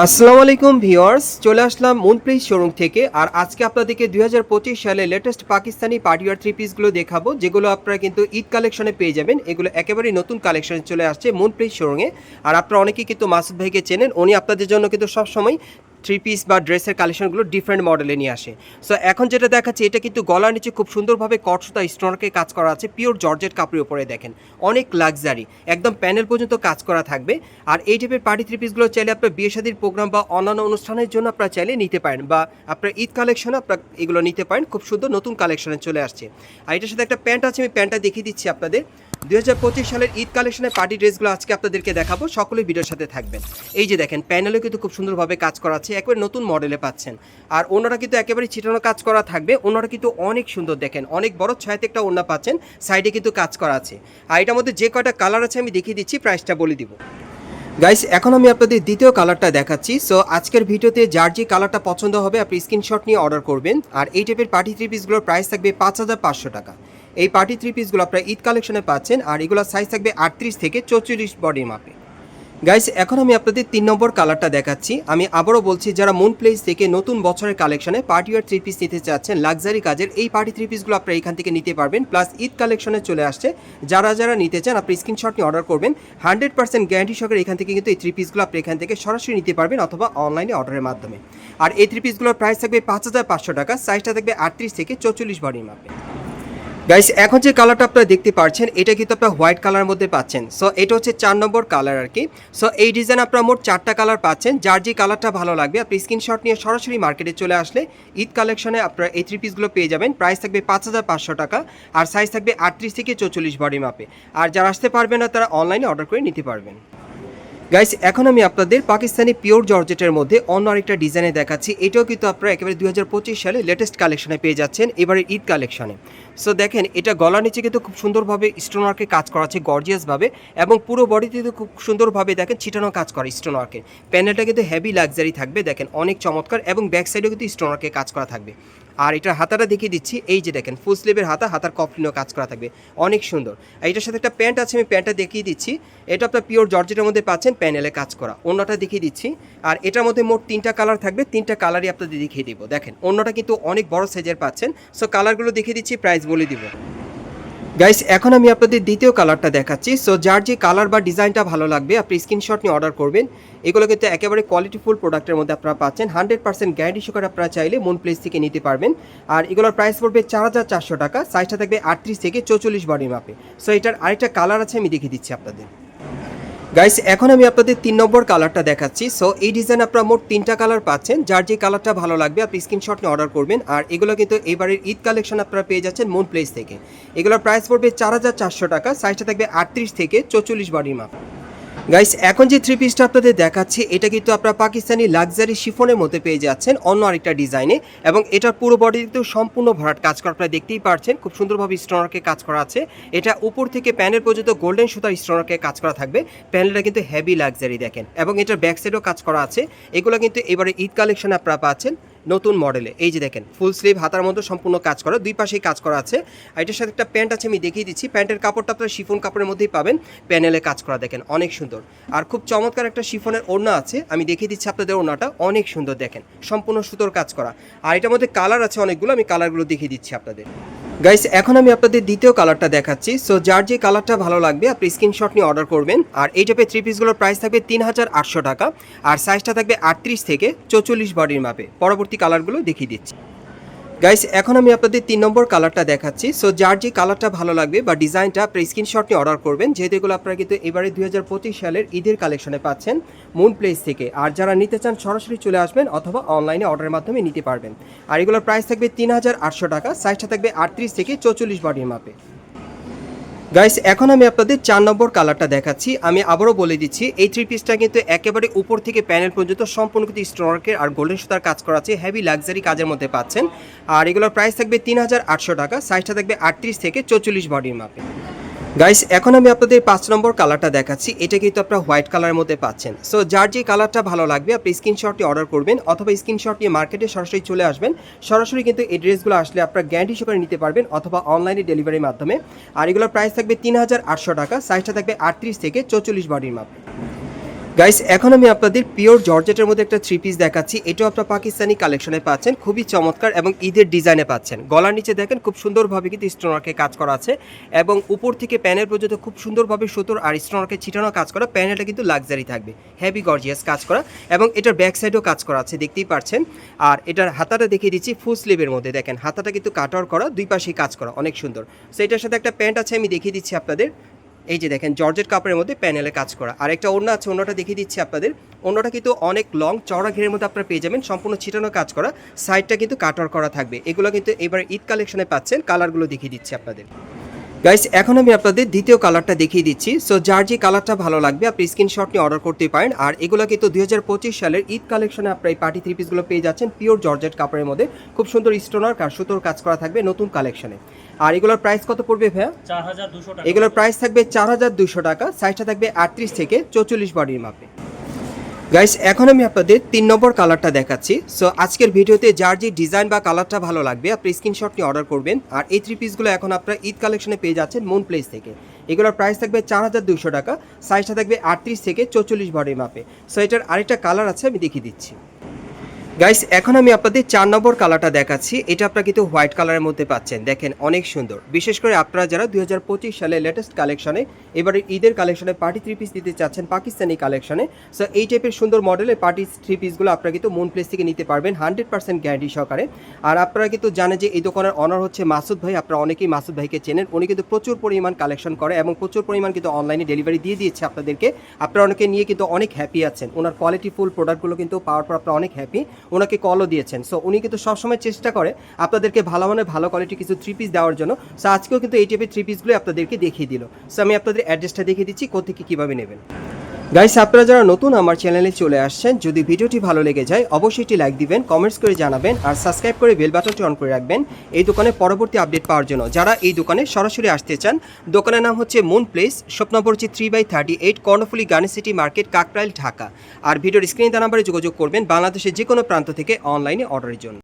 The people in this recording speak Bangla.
আসসালামু আলাইকুম ভিওয়ার্স চলে আসলাম মুনপ্লেস শোরুম থেকে। আর আজকে আপনাদেরকে দুই হাজার পঁচিশ সালে লেটেস্ট পাকিস্তানি পার্টিওয়ার থ্রি পিসগুলো দেখাবো, যেগুলো আপনারা কিন্তু ঈদ কালেকশনে পেয়ে যাবেন। এগুলো একেবারেই নতুন কালেকশনে চলে আসছে মুনপ্লেস শোরুমে। আর আপনারা অনেকেই কিন্তু মাসুদ ভাইকে চেনেন, উনি আপনাদের জন্য কিন্তু সবসময় থ্রি পিস বা ড্রেসের কালেকশনগুলো ডিফারেন্ট মডেলে নিয়ে আসে। সো এখন যেটা দেখাচ্ছে, এটা কিন্তু গলার নিচে খুব সুন্দরভাবে কটসুতা স্টোনকে কাজ করা আছে পিওর জর্জেট কাপড়ের উপরে দেখেন। অনেক লাক্সারি একদম প্যানেল পর্যন্ত কাজ করা থাকবে। আর এই টাইপের পার্টি থ্রি পিসগুলো চাইলে আপনার বিয়ে শাদীর প্রোগ্রাম বা অন্যান্য অনুষ্ঠানের জন্য আপনারা চাইলে নিতে পারেন বা আপনার ঈদ কালেকশনে আপনার এগুলো নিতে পারেন। খুব সুন্দর নতুন কালেকশনে চলে আসছে। আর এটার সাথে একটা প্যান্ট আছে, আমি প্যান্টটা দেখিয়ে দিচ্ছি আপনাদের। দুই হাজার পঁচিশ সালের ঈদ কালেকশনের পার্টি ড্রেসগুলো আজকে আপনাদেরকে দেখাবো, সকলেই ভিডিওর সাথে থাকবেন। এই যে দেখেন প্যানেলও কিন্তু খুব সুন্দরভাবে কাজ করা আছে। একেবারে নতুন মডেলে পাচ্ছেন। আর ওনারা কিন্তু একেবারে ছিটানো কাজ করা থাকবে। ওনারা কিন্তু অনেক সুন্দর দেখেন। অনেক বড় ছয়াতে একটা ওনা পাচ্ছেন। সাইডে কিন্তু কাজ করা আছে। আর এটার মধ্যে যে কয়টা কালার আছে আমি দেখিয়ে দিচ্ছি প্রাইসটা বলে দিব। গাইস এখন আমি আপনাদের দ্বিতীয় কালারটা দেখাচ্ছি। সো আজকের ভিডিওতে যার যে কালারটা পছন্দ হবে, আপনি স্ক্রিনশট নিয়ে অর্ডার করবেন। আর এই টাইপের পার্টি থ্রি পিসগুলোর প্রাইস থাকবে পাঁচ হাজার পাঁচশো টাকা। এই পার্টি থ্রি পিসগুলো আপনারা ঈদ কালেকশনে পাচ্ছেন। আর এগুলোর সাইজ থাকবে আটত্রিশ থেকে চৌচল্লিশ বডি মাপে। গাইস এখন আমি আপনাদের তিন নম্বর কালারটা দেখাচ্ছি। আমি আবারও বলছি, যারা মুন প্লেস থেকে নতুন বছরের কালেকশনে পার্টি ওয়ার থ্রি পিস নিতে চাচ্ছেন লাক্সারি কাজের এই পার্টি থ্রি পিসগুলো আপনারা এখান থেকে নিতে পারবেন। প্লাস ঈদ কালেকশনে চলে আসছে। যারা যারা নিতে চান, আপনি স্ক্রিনশট নিয়ে অর্ডার করবেন। হান্ড্রেড পার্সেন্ট গ্যারান্টি সহকারে এখান থেকে কিন্তু এই থ্রি পিসগুলো আপনি এখান থেকে সরাসরি নিতে পারবেন অথবা অনলাইনে অর্ডারের মাধ্যমে। আর এই থ্রি পিসগুলোর প্রাইস থাকবে পাঁচ হাজার পাঁচশো টাকা। সাইজটা থাকবে আটত্রিশ থেকে চৌচল্লিশ বডির মাপে। গাইস এখন যে কালারটা আপনারা দেখতে পাচ্ছেন এটা কিন্তু আপনারা হোয়াইট কালারের মধ্যে পাচ্ছেন। সো এটা হচ্ছে চার নম্বর কালার আর কি। সো এই ডিজাইন আপনারা মোট চারটা কালার পাচ্ছেন। যার যে কালারটা ভালো লাগবে, আপনি স্ক্রিনশট নিয়ে সরাসরি মার্কেটে চলে আসলে ঈদ কালেকশনে আপনারা এই থ্রি পিসগুলো পেয়ে যাবেন। প্রাইস থাকবে পাঁচ হাজার পাঁচশো টাকা আর সাইজ থাকবে আটত্রিশ থেকে চৌচল্লিশ বডি মাপে আর যারা আসতে পারবেন না, তারা অনলাইনে অর্ডার করে নিতে পারবেন। গাইস এখন আমি আপনাদের পাকিস্তানি পিওর জর্জেটের মধ্যে অন্য আরেকটা ডিজাইনে দেখাচ্ছি। এটাও কিন্তু আপনারা একেবারে দু হাজার পঁচিশ সালে লেটেস্ট কালেকশনে পেয়ে যাচ্ছেন এবারে ঈদ কালেকশনে সো দেখেন, এটা গলার নিচে কিন্তু খুব সুন্দরভাবে স্টোনওয়ার্কে কাজ করা আছে গর্জিয়াসভাবে এবং পুরো বডিতে কিন্তু খুব সুন্দরভাবে দেখেন ছিটানো কাজ করে স্টোনওয়ার্কে প্যানেলটা কিন্তু হেভি লাক্সারি থাকবে, দেখেন, অনেক চমৎকার, এবং ব্যাক সাইডেও কিন্তু স্টোনওয়ার্কে কাজ করা থাকবে। আর এটার হাতাটা দেখিয়ে দিচ্ছি, এই যে দেখেন ফুল স্লিভের হাতা, হাতার কফলিনও কাজ করা থাকবে। অনেক সুন্দর। এটার সাথে একটা প্যান্ট আছে, আমি প্যান্টটা দেখিয়ে দিচ্ছি। এটা আপনার পিওর জর্জেটের মধ্যে পাচ্ছেন প্যানেলে কাজ করা। অন্যটা দেখিয়ে দিচ্ছি। আর এটার মধ্যে মোট তিনটা কালার থাকবে, তিনটা কালারই আপনাদের দেখিয়ে দিব। দেখেন, অন্যটা কিন্তু অনেক বড় সাইজের পাচ্ছেন। সো কালারগুলো দেখিয়ে দিচ্ছি প্রাইস বলে দিব। গাইস এখন আমি আপনাদের দ্বিতীয় কালারটা দেখাচ্ছি। সো যার যে কালার বা ডিজাইনটা ভালো লাগবে, আপনি স্ক্রিনশট নিয়ে অর্ডার করবেন। এগুলো কিন্তু একেবারে কোয়ালিটিফুল প্রোডাক্টের মধ্যে আপনারা পাচ্ছেন। হান্ড্রেড পার্সেন্ট গ্যারান্টি সহকারে আপনারা চাইলে মুন প্লেস থেকে নিতে পারবেন। আর এগুলোর প্রাইস পড়বে চার হাজার চারশো টাকা। সাইজটা থাকবে আটত্রিশ থেকে চৌচল্লিশ বডি মাপে সো এটার আরেকটা কালার আছে, আমি দেখে দিচ্ছি আপনাদের। গাইস এখন আমি আপনাদের তিন নম্বর কালারটা দেখাচ্ছি। সো এই ডিজাইন আপনারা মোট তিনটা কালার পাচ্ছেন। যার যে কালারটা ভালো লাগবে, আপনি স্ক্রিনশট নিয়ে অর্ডার করবেন। আর এগুলো কিন্তু এবারের ঈদ কালেকশন আপনারা পেয়ে যাচ্ছেন মুন প্লেস থেকে। এগুলোর প্রাইস পড়বে চার হাজার চারশো টাকা। সাইজটা থাকবে আটত্রিশ থেকে চৌচল্লিশ বডির মাপ। গাইস এখন যে থ্রি পিসটা আপনাদের দেখাচ্ছি, এটা কিন্তু আপনারা পাকিস্তানি লাক্সারি শিফনের মধ্যে পেয়ে যাচ্ছেন অন্য আরেকটা ডিজাইনে এবং এটার পুরো বডি কিন্তু সম্পূর্ণ ভরাট কাজ করা, আপনারা দেখতেই পারছেন, খুব সুন্দরভাবে স্টোনারকে কাজ করা আছে। এটা উপর থেকে প্যানেল পর্যন্ত গোল্ডেন সুতার স্টোনারকে কাজ করা থাকবে। প্যানেলটা কিন্তু হেভি লাক্সারি দেখেন। এবং এটার ব্যাক সাইডেও কাজ করা আছে। এগুলো কিন্তু এবারে ঈদ কালেকশন আপনারা পাচ্ছেন। নতুন মডেলে। এই যে দেখেন ফুল স্লিভ হাতার মধ্যে সম্পূর্ণ কাজ করা, দুই পাশেই কাজ করা আছে। আর এটার সাথে একটা প্যান্ট আছে, আমি দেখিয়ে দিচ্ছি। প্যান্টের কাপড়টা আপনার শিফন কাপড়ের মধ্যেই পাবেন। প্যানেলে কাজ করা, দেখেন, অনেক সুন্দর। আর খুব চমৎকার একটা শিফনের ওড়না আছে। আমি দেখিয়ে দিচ্ছি আপনাদের ওড়নাটা, অনেক সুন্দর দেখেন। সম্পূর্ণ সুতোর কাজ করা। আর এটার মধ্যে কালার আছে অনেকগুলো, আমি কালারগুলো দেখিয়ে দিচ্ছি আপনাদের। গাইস এখন আমি আপনাদের দ্বিতীয় কালারটা দেখাচ্ছি। সো যার যে কালারটা ভালো লাগবে, আপনি স্ক্রিনশট নিয়ে অর্ডার করবেন। আর এই টাইপের থ্রি পিসগুলোর প্রাইস থাকবে তিন হাজার আটশো টাকা। আর সাইজটা থাকবে আটত্রিশ থেকে চৌচল্লিশ বডির মাপে। পরবর্তী কালারগুলো দেখিয়ে দিচ্ছি। গাইস এখন আমি আপনাদের তিন নম্বর কালারটা দেখাচ্ছি। সো যার যে কালারটা ভালো লাগবে বা ডিজাইনটা আপনি স্ক্রিনশট নিয়ে অর্ডার করবেন, যেহেতু এগুলো আপনারা কিন্তু এবারে দুই হাজার পঁচিশ সালের ঈদের কালেকশনে পাচ্ছেন মুন প্লেস থেকে। আর যারা নিতে চান, সরাসরি চলে আসবেন অথবা অনলাইনে অর্ডারের মাধ্যমে নিতে পারবেন। আর এগুলোর প্রাইস থাকবে তিন হাজার আটশো টাকা সাইজটা থাকবে আটত্রিশ থেকে চৌচল্লিশ বডির মাপে। গাইস এখন আমি আপনাদের চার নম্বর কালারটা দেখাচ্ছি। আমি আবারও বলে দিচ্ছি, এই থ্রি পিসটা কিন্তু একেবারে উপর থেকে প্যানেল পর্যন্ত সম্পূর্ণ কিন্তু স্টোনার্কের আর গোল্ডেন সুতার কাজ করা আছে হেভি লাক্সারি কাজের মধ্যে পাচ্ছেন। আর এগুলোর প্রাইস থাকবে তিন হাজার আটশো টাকা সাইজটা থাকবে আটত্রিশ থেকে চৌচল্লিশ বডির মাপে। গাইস এখন আমি আপনাদের পাঁচ নম্বর কালারটা দেখাচ্ছি। এটা কিন্তু আপনারা হোয়াইট কালারের মধ্যে পাচ্ছেন। সো যার যে কালারটা ভালো লাগবে, আপনি স্ক্রিনশটটি অর্ডার করবেন অথবা স্ক্রিনশট নিয়ে মার্কেটে সরাসরি চলে আসবেন। সরাসরি কিন্তু এই ড্রেসগুলো আসলে আপনারা গ্যারান্টি সহকারে নিতে পারবেন অথবা অনলাইনে ডেলিভারির মাধ্যমে। আর এগুলোর প্রাইস থাকবে তিন হাজার আটশো টাকা সাইজটা থাকবে আটত্রিশ থেকে চৌচল্লিশ বডির মাপ। গাইস এখন আমি আপনাদের পিওর জর্জেটের মধ্যে একটা থ্রি পিস দেখাচ্ছি। এটাও আপনার পাকিস্তানি কালেকশনে পাচ্ছেন, খুবই চমৎকার এবং ঈদের ডিজাইনে পাচ্ছেন। গলার নিচে দেখেন, খুব সুন্দরভাবে কিন্তু স্টোনারকে কাজ করা আছে এবং উপর থেকে প্যানেল পর্যন্ত খুব সুন্দরভাবে সুতোর আর স্টোনারকে ছিটানো কাজ করা প্যানেলটা কিন্তু লাক্সারি থাকবে হেভি গর্জিয়াস কাজ করা এবং এটার ব্যাক সাইডেও কাজ করা আছে, দেখতেই পাচ্ছেন। আর এটার হাতাটা দেখিয়ে দিচ্ছি ফুল স্লিভের মধ্যে, দেখেন, হাতাটা কিন্তু কাটার করা, দুই পাশেই কাজ করা, অনেক সুন্দর। সো এটার সাথে একটা প্যান্ট আছে, আমি দেখিয়ে দিচ্ছি আপনাদের। এই যে দেখেন জর্জের কাপড়ের মধ্যে প্যানেলে কাজ করা। আর একটা অন্য আছে অন্যটা দেখিয়ে দিচ্ছি আপনাদের। অন্যটা কিন্তু অনেক লং চওড়া ঘেরের মধ্যে আপনারা পেয়ে যাবেন। সম্পূর্ণ ছিটানো কাজ করা। সাইডটা কিন্তু কাটার করা থাকবে। এগুলো কিন্তু এবার ঈদ কালেকশনে পাচ্ছেন। কালারগুলো দেখিয়ে দিচ্ছি আপনাদের। গাইস এখন আমি আপনাদের দ্বিতীয় কালারটা দেখিয়ে দিচ্ছি। সো যার যে কালারটা ভালো লাগবে আপনি স্ক্রিনশট নিয়ে অর্ডার করতে পারেন। আর এগুলো কিন্তু দুই হাজার পঁচিশ সালের ঈদ কালেকশনে আপনার এই পার্টি থ্রি পিসগুলো পেয়ে যাচ্ছেন পিওর জর্জেট কাপড়ের মধ্যে। খুব সুন্দর স্টোনার আর সুতোর কাজ করা থাকবে নতুন কালেকশনে আর এগুলোর প্রাইস কত পড়বে ভাইয়া? এগুলোর প্রাইস থাকবে চার হাজার দুশো টাকা সাইজটা থাকবে আটত্রিশ থেকে চৌচল্লিশ বডির মাপে। গাইস এখন আমি আপনাদের তিন নম্বর কালারটা দেখাচ্ছি। সো আজকের ভিডিওতে যার যে ডিজাইন বা কালারটা ভালো লাগবে, আপনি স্ক্রিনশট নিয়ে অর্ডার করবেন। আর এই থ্রি পিসগুলো এখন আপনার ঈদ কালেকশনে পেয়ে যাচ্ছেন মুন প্লেস থেকে। এগুলোর প্রাইস থাকবে চার হাজার দুশো টাকা সাইজটা থাকবে আটত্রিশ থেকে চৌচল্লিশ ভরের মাপে সো এটার আরেকটা কালার আছে, আমি দেখিয়ে দিচ্ছি। গাইস এখন আমি আপনাদের চার নম্বর কালারটা দেখাচ্ছি। এটা আপনারা কিন্তু হোয়াইট কালারের মধ্যে পাচ্ছেন। দেখেন, অনেক সুন্দর। বিশেষ করে আপনারা যারা দুই হাজার পঁচিশ সালে লেটেস্ট কালেকশনে এবারে ঈদের কালেকশনে পার্টি থ্রি পিস দিতে চাচ্ছেন, পাকিস্তানি কালেকশনে সো এই টাইপের সুন্দর মডেলের পার্টি থ্রি পিসগুলো আপনারা কিন্তু মুন প্লেস থেকে নিতে পারবেন হান্ড্রেড পার্সেন্ট গ্যারান্টি সহকারে। আর আপনারা কিন্তু জানেন যে এই দোকানের অনার হচ্ছে মাসুদ ভাই, আপনারা অনেকেই মাসুদ ভাইকে চেনেন। উনি কিন্তু প্রচুর পরিমাণ কালেকশন করে এবং প্রচুর পরিমাণ কিন্তু অনলাইনে ডেলিভারি দিয়ে দিয়েছে আপনাদেরকে। আপনারা অনেকে নিয়ে কিন্তু অনেক হ্যাপি আছেন। ওনার কোয়ালিটি ফুল প্রোডাক্টগুলো কিন্তু পাওয়ার পর আপনারা অনেক হ্যাপি ওনাকে কলও দিয়েছেন। সো উনি কিন্তু সবসময় চেষ্টা করে আপনাদেরকে ভালো মানে ভালো কোয়ালিটি কিছু থ্রি পিস দেওয়ার জন্য। সো আজকেও কিন্তু এই টাইপের থ্রি পিসগুলো আপনাদেরকে দেখিয়ে দিল। সো আমি আপনাদের অ্যাড্রেসটা দেখিয়ে দিচ্ছি, কোথেকে কীভাবে নেবেন। গাইস আপনারা যারা নতুন আমার চ্যানেলে চলে আসছেন, যদি ভিডিওটি ভালো লেগে যায়, অবশ্যই একটি লাইক দিবেন কমেন্টস করে জানাবেন, আর সাবস্ক্রাইব করে বেল বাটনটি অন করে রাখবেন। এই দোকানে পরবর্তী আপডেট পাওয়ার জন্য। যারা এই দোকানে সরাসরি আসতে চান, দোকানের নাম হচ্ছে moon place shop three by thirty eight Karnaphuli garden city market, Kakrail, Dhaka. আর ভিডিওর স্ক্রিনে নাম্বারে যোগাযোগ করবেন বাংলাদেশের যে কোনো প্রান্ত থেকে অনলাইনে অর্ডারের জন্য।